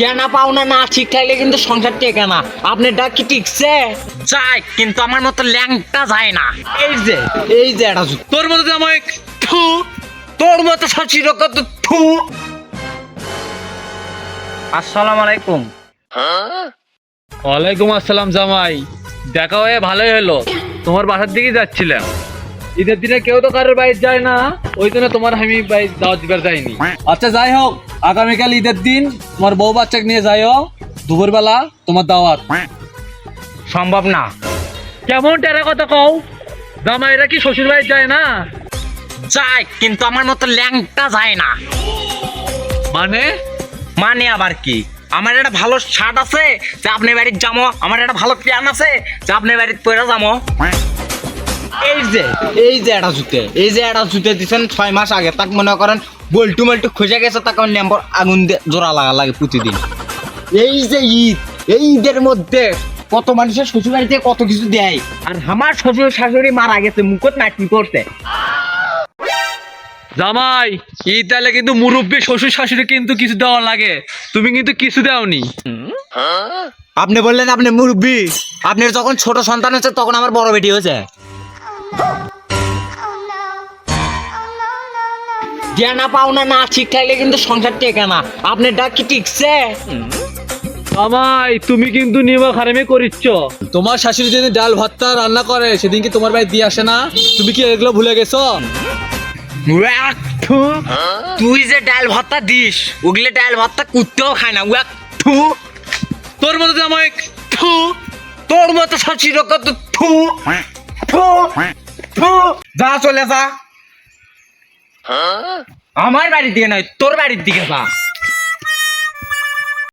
দেনা পাওনা না ঠিক থাকলে কিন্তু সংসার টেকে না। আপনার ডাক কি টিকছে? যায় কিন্তু আমার মতো ল্যাংটা যায় না। এই যে এই যে এটা তোর মতো জামাই থু তোর মতো শশীর কত থু। আসসালামু আলাইকুম। ওয়ালাইকুম আসসালাম জামাই। দেখা হয়ে ভালোই হলো। তোমার বাসার দিকে যাচ্ছিলাম। ঈদের দিনে কেউ তো কারোর বাইরে যায় না ওই জন্য তোমার আমি বাইরে দাওয়াত দিবার যাইনি। আচ্ছা যাই হোক আগামীকাল ঈদের দিন তোমার বউ বাচ্চাকে নিয়ে যাইও দুপুরবেলা তোমার দাওয়াত। সম্ভব না। কেমন টেরা কথা কও? জামাই এরা কি শ্বশুর বাড়ি যায় না? যায় কিন্তু আমার মতো ল্যাংটা যায় না। মানে? মানে আবার কি? আমার একটা ভালো শার্ট আছে যে আপনি বাড়ির যাব আমার একটা ভালো প্যান্ট আছে যে আপনি বাড়ির পরে যাব এই যে এই যে একটা জুতে এই যে একটা জুতে দিচ্ছেন ছয় মাস আগে তাক মনে করেন বল্টু মল্টু খুঁজে গেছে তাকে ল্যাম্বর আগুন দিয়ে জোড়া লাগা লাগে প্রতিদিন। এই যে ঈদ এই ঈদের মধ্যে কত মানুষের শ্বশুর বাড়িতে কত কিছু দেয়? আর আমার শ্বশুর শাশুড়ি মারা গেছে মুখত নাকি করতে জামাই ঈদ তাহলে কিন্তু মুরব্বী শ্বশুর শাশুড়ি কিন্তু কিছু দেওয়া লাগে। তুমি কিন্তু কিছু দাওনি। আপনি বললেন আপনি মুরব্বী আপনার যখন ছোট সন্তান হচ্ছে তখন আমার বড় বেটি হয়েছে। দেনা পাওনা না ঠিক থাকলে কিন্তু সংসার টেকে না। আপনার ডাক কি টিকছে? জামাই তুমি কিন্তু নিমা খারামি করিচ্ছ। তোমার শাশুড়ি যেদিন ডাল ভাতটা রান্না করে সেদিন কি তোমার বাড়ি দিয়ে আসে না? তুমি কি এগুলো ভুলে গেছো? থু। তুই যে ডাল ভর্তা দিস ওগুলো ডাল ভর্তা কুত্তেও খায় না। উয়াক, থু। তোর মতো জামাই থু। তোর মতো কত থু। থু। থু। যা চলে যা। আমার বাড়ির দিকে নয় তোর বাড়ির দিকে যা